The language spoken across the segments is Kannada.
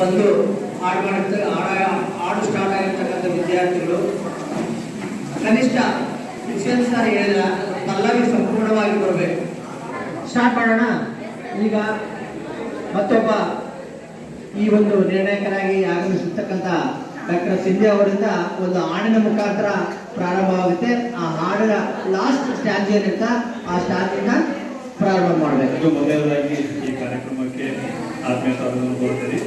ಬಂದು ಹಾಡು ಮಾಡುತ್ತೆ ಹಾಡ ಹಾಡು ಸ್ಟಾರ್ಟ್ ಆಗಿರ್ತಕ್ಕಂಥ ವಿದ್ಯಾರ್ಥಿಗಳು ಕನಿಷ್ಠ ಶಿಕ್ಷಣ ಸರ್ ಹೇಳಿಲ್ಲ ಪಲ್ಲವಿ ಸಂಪೂರ್ಣವಾಗಿ ಬರಬೇಕು. ಸ್ಟಾರ್ಟ್ ಮಾಡೋಣ. ಈಗ ಮತ್ತೊಬ್ಬ ಈ ಒಂದು ನಿರ್ಣಾಯಕರಾಗಿ ಆಗಮಿಸಿರ್ತಕ್ಕಂಥ ಡಾಕ್ಟರ್ ಸಿಂಧ್ಯಾ ಅವರಿಂದ ಒಂದು ಹಾಡಿನ ಮುಖಾಂತರ ಪ್ರಾರಂಭ ಆಗುತ್ತೆ. ಆ ಹಾಡಿನ ಲಾಸ್ಟ್ ಸ್ಟ್ಯಾಚ್ ಏನಿರ್ತ ಆ ಸ್ಟ್ಯಾಚಿನ ಪ್ರಾರಂಭ ಮಾಡಬೇಕು. ಮೊದಲಾಗಿ ಈ ಕಾರ್ಯಕ್ರಮಕ್ಕೆ ಆತ್ಮೀಯತೆ ಕೊಡ್ತೀನಿ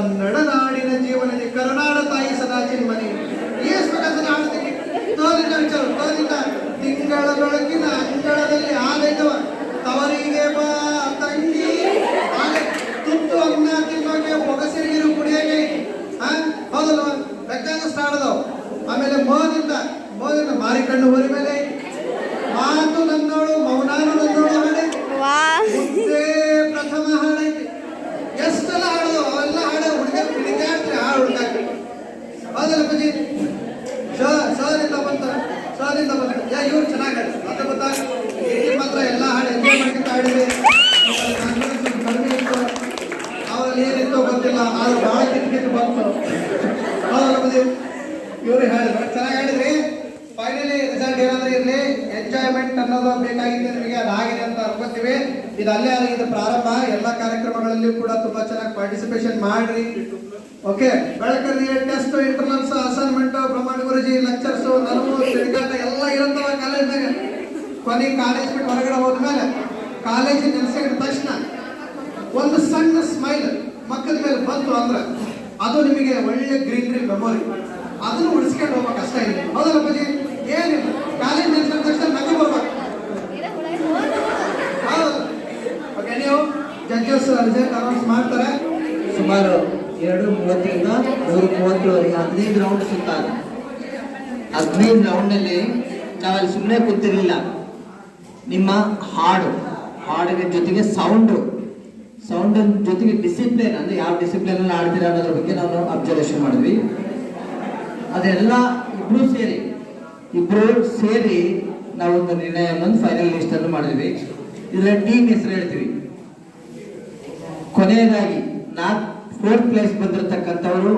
ಕನ್ನಡ ನಾಡಿನ ಇಂಟರ್ನಲ್ಸ್ ಅಸೈನ್ಮೆಂಟ್ ಬ್ರಹ್ಮಾಂಡ ಗುರುಜಿ ಲೆಕ್ಚರ್ಸ್ ನಲವು ಎಲ್ಲ ಇರುತ್ತವ ಕಾಲೇಜ್ನಾಗ. ಕೊನೆ ಕಾಲೇಜ್ ಬಿಟ್ಟು ಹೊರಗಡೆ ಹೋದ್ಮೇಲೆ ಕಾಲೇಜ್ ನೆಲೆಸಿದ ತಕ್ಷಣ ಒಂದು ಸಣ್ಣ ಸ್ಮೈಲ್ ಮಕ್ಕಳ ಮೇಲೆ ಬಂತು ಅಂದ್ರೆ ಅದು ನಿಮಗೆ ಒಳ್ಳೆ ಗ್ರೀನರಿ ಮೆಮೊರಿ ಅದನ್ನು ಉಳಿಸ್ಕೊಂಡು ಹೋಗ್ಬೇಕು ಅಷ್ಟೇ ಹೌದಲ್ಲ ಅಪ್ಪಾಜಿ? ಏನಿಲ್ಲ. ಕಾಲೇಜ್ ಎರಡು ನೂರ ಮೂವತ್ತರವರೆಗೆ ಹದಿನೈದು ರೌಂಡ್ ಸುತ್ತ ಹದಿನೈದು ರೌಂಡಲ್ಲಿ ನಾವಲ್ಲಿ ಸುಮ್ಮನೆ ಕೂತಿರಲಿಲ್ಲ. ನಿಮ್ಮ ಹಾಡು, ಹಾಡಿನ ಜೊತೆಗೆ ಸೌಂಡು ಸೌಂಡ್ ಜೊತೆಗೆ ಡಿಸಿಪ್ಲಿನ್ ಅಂದ್ರೆ ಯಾವ ಡಿಸಿಪ್ಲಿನ್ ಅಲ್ಲಿ ಆಡ್ತೀರಾ ಅನ್ನೋದ್ರ ಬಗ್ಗೆ ನಾವು ಅಬ್ಸರ್ವೇಷನ್ ಮಾಡಿದ್ವಿ. ಅದೆಲ್ಲ ಇಬ್ರು ಸೇರಿ ಇಬ್ರು ಸೇರಿ ನಾವೊಂದು ನಿರ್ಣಯ ಫೈನಲ್ ಲಿಸ್ಟ್ ಅನ್ನು ಮಾಡಿದ್ವಿ. ಇದರ ಟೀಮ್ ಹೆಸರು ಹೇಳ್ತೀವಿ. ಕೊನೆಯದಾಗಿ ನಾಲ್ಕು fourth place ಬಂದಿರತಕ್ಕಂಥವರು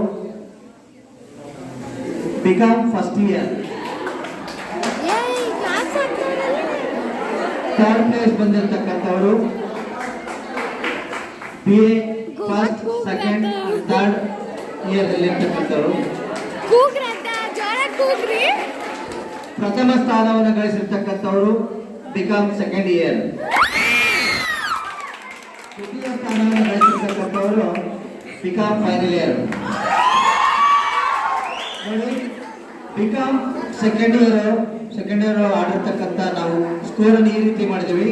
BCom first year third place ಬಂದಿರತಕ್ಕಂಥವರು B A first second third year ಅಲ್ಲಿ ಇರ್ತಕ್ಕಂಥವ್ರು. ಪ್ರಥಮ ಸ್ಥಾನವನ್ನು ಗಳಿಸಿರ್ತಕ್ಕಂಥವರು ಬಿಕಾಮ್ ಸೆಕೆಂಡ್ ಇಯರ್ ದ್ವಿತೀಯ ಸ್ಥಾನವನ್ನು ಗಳಿಸಿರ್ತಕ್ಕಂಥವರು ಬಿಕಾಮ್ ಫೈನಲ್ ಇಯರ್ ನೋಡಿ BCom second year second year ಆಡಿರ್ತಕ್ಕಂಥ ನಾವು ಸ್ಕೋರ್ ಈ ರೀತಿ ಮಾಡಿದ್ದೀವಿ.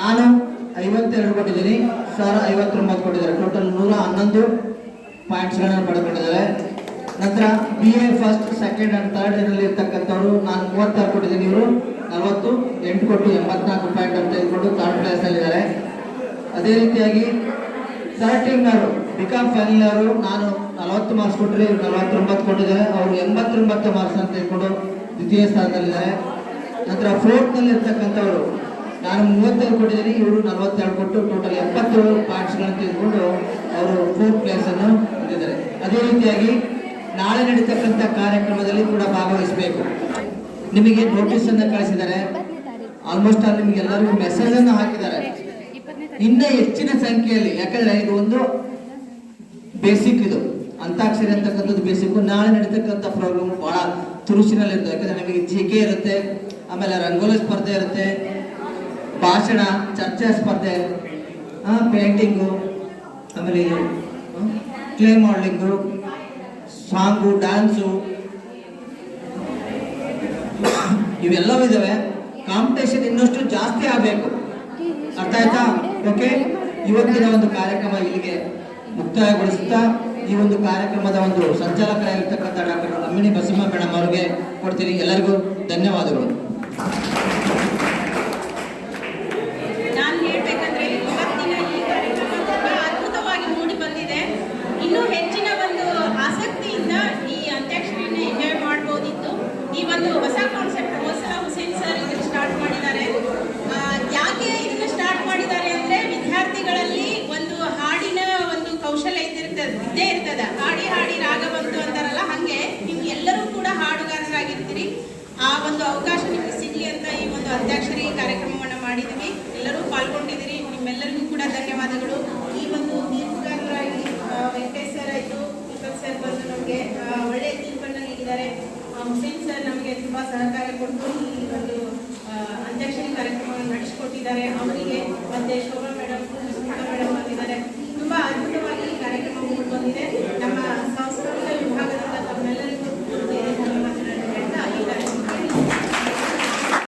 ನಾನು ಐವತ್ತೆರಡು ಕೊಟ್ಟಿದ್ದೀನಿ ಸರ್ ಐವತ್ತೊಂಬತ್ತು ಕೊಟ್ಟಿದ್ದಾರೆ. ಟೋಟಲ್ ನೂರ ಹನ್ನೊಂದು ಪಾಯಿಂಟ್ಸ್ಗಳನ್ನು ಪಡ್ಕೊಂಡಿದ್ದಾರೆ ನಂತರ B A first second and third ಇಯರಲ್ಲಿ ಇರ್ತಕ್ಕಂಥವ್ರು, ನಾನು ಮೂವತ್ತಾರು ಕೊಟ್ಟಿದ್ದೀನಿ ಇವರು. ನಲವತ್ತು, ಎಂಟು ಕೊಟ್ಟು ಎಂಬತ್ನಾಲ್ಕು ಪಾಯಿಂಟ್ ಅಂತ ತೆಗೆದುಕೊಂಡು ಥರ್ಡ್ ಪ್ಲೇಸಲ್ಲಿದ್ದಾರೆ ಅದೇ ರೀತಿಯಾಗಿ ಥರ್ಡ್ ಅವರು ಬಿಕಾಮ್ ಫೈನಲ್ ಅವರು ನಾನು ನಲವತ್ತು ಮಾರ್ಕ್ಸ್ ಕೊಟ್ಟರೆ ಇವರು ನಲವತ್ತೊಂಬತ್ತು ಕೊಟ್ಟಿದ್ದಾರೆ. ಅವರು ಎಂಬತ್ತೊಂಬತ್ತು ಮಾರ್ಕ್ಸ್ ಅಂತ ಹೇಳ್ಕೊಂಡು ದ್ವಿತೀಯ ಸ್ಥಾನದಲ್ಲಿದ್ದಾರೆ. ನಂತರ ಫೋರ್ತ್ನಲ್ಲಿ ಇರ್ತಕ್ಕಂಥವ್ರು ನಾನು ಮೂವತ್ತೈದು ಕೊಟ್ಟಿದ್ದೀನಿ, ಇವರು ನಲವತ್ತೆರಡು ಕೊಟ್ಟು ಟೋಟಲ್ ಎಪ್ಪತ್ತೇಳು ಪಾಯಿಂಟ್ಸ್ಗಳನ್ನು ತೆಗೆದುಕೊಂಡು ಅವರು ಫೋರ್ತ್ ಪ್ಲೇಸನ್ನು ಹೊಂದಿದ್ದಾರೆ. ಅದೇ ರೀತಿಯಾಗಿ ನಾಳೆ ನಡೀತಕ್ಕಂಥ ಕಾರ್ಯಕ್ರಮದಲ್ಲಿ ಕೂಡ ಭಾಗವಹಿಸಬೇಕು. ನಿಮಗೆ ನೋಟಿಸ್ ಅನ್ನು ಕಳಿಸಿದ್ದಾರೆ. ಆಲ್ಮೋಸ್ಟ್ ಆಲ್ ನಿಮ್ಗೆ ಎಲ್ಲರಿಗೂ ಮೆಸೇಜ್ ಅನ್ನು ಹಾಕಿದ್ದಾರೆ. ಇನ್ನ ಹೆಚ್ಚಿನ ಸಂಖ್ಯೆಯಲ್ಲಿ, ಯಾಕಂದ್ರೆ ಇದು ಒಂದು ಬೇಸಿಕ್ ಇದು. ಅಂತಾಕ್ಷರಿ ಅಂತಕ್ಕಂಥದ್ದು ಬೇಸಿಕ್ ನಾಳೆ ನಡೀತಕ್ಕಂಥ ಪ್ರೋಗ್ರಾಮ್ ಬಹಳ ತುರುಸಿನಲ್ಲಿ ಇರ್ತದೆ ಯಾಕಂದ್ರೆ ನಮಗೆ ಜಿ ಕೆ ಇರುತ್ತೆ, ಆಮೇಲೆ ರಂಗೋಲಿ ಸ್ಪರ್ಧೆ ಇರುತ್ತೆ, ಭಾಷಣ, ಚರ್ಚಾ ಸ್ಪರ್ಧೆ ಪೇಂಟಿಂಗು ಆಮೇಲೆ ಕ್ಲೇ ಮಾಡಲಿಂಗು ಸಾಂಗು ಡ್ಯಾನ್ಸು ಇವೆಲ್ಲವೂ ಇದಾವೆ. ಕಾಂಪಿಟೇಷನ್ ಇನ್ನಷ್ಟು ಜಾಸ್ತಿ ಆಗಬೇಕು. ಅರ್ಥ ಆಯ್ತಾ? ಓಕೆ ಇವತ್ತಿನ ಒಂದು ಕಾರ್ಯಕ್ರಮ ಇಲ್ಲಿಗೆ ಮುಕ್ತಾಯಗೊಳಿಸುತ್ತಾ ಈ ಒಂದು ಕಾರ್ಯಕ್ರಮದ ಒಂದು ಸಂಚಾಲಕರಾಗಿರ್ತಕ್ಕಂಥ ಡಾಕ್ಟರ್ ಅಮ್ಮಿಣಿ ಬಸಮ್ಮ ಮೇಡಮ್ ಅವರಿಗೆ ಕೊಡ್ತೀನಿ. ಎಲ್ಲರಿಗೂ ಧನ್ಯವಾದಗಳು.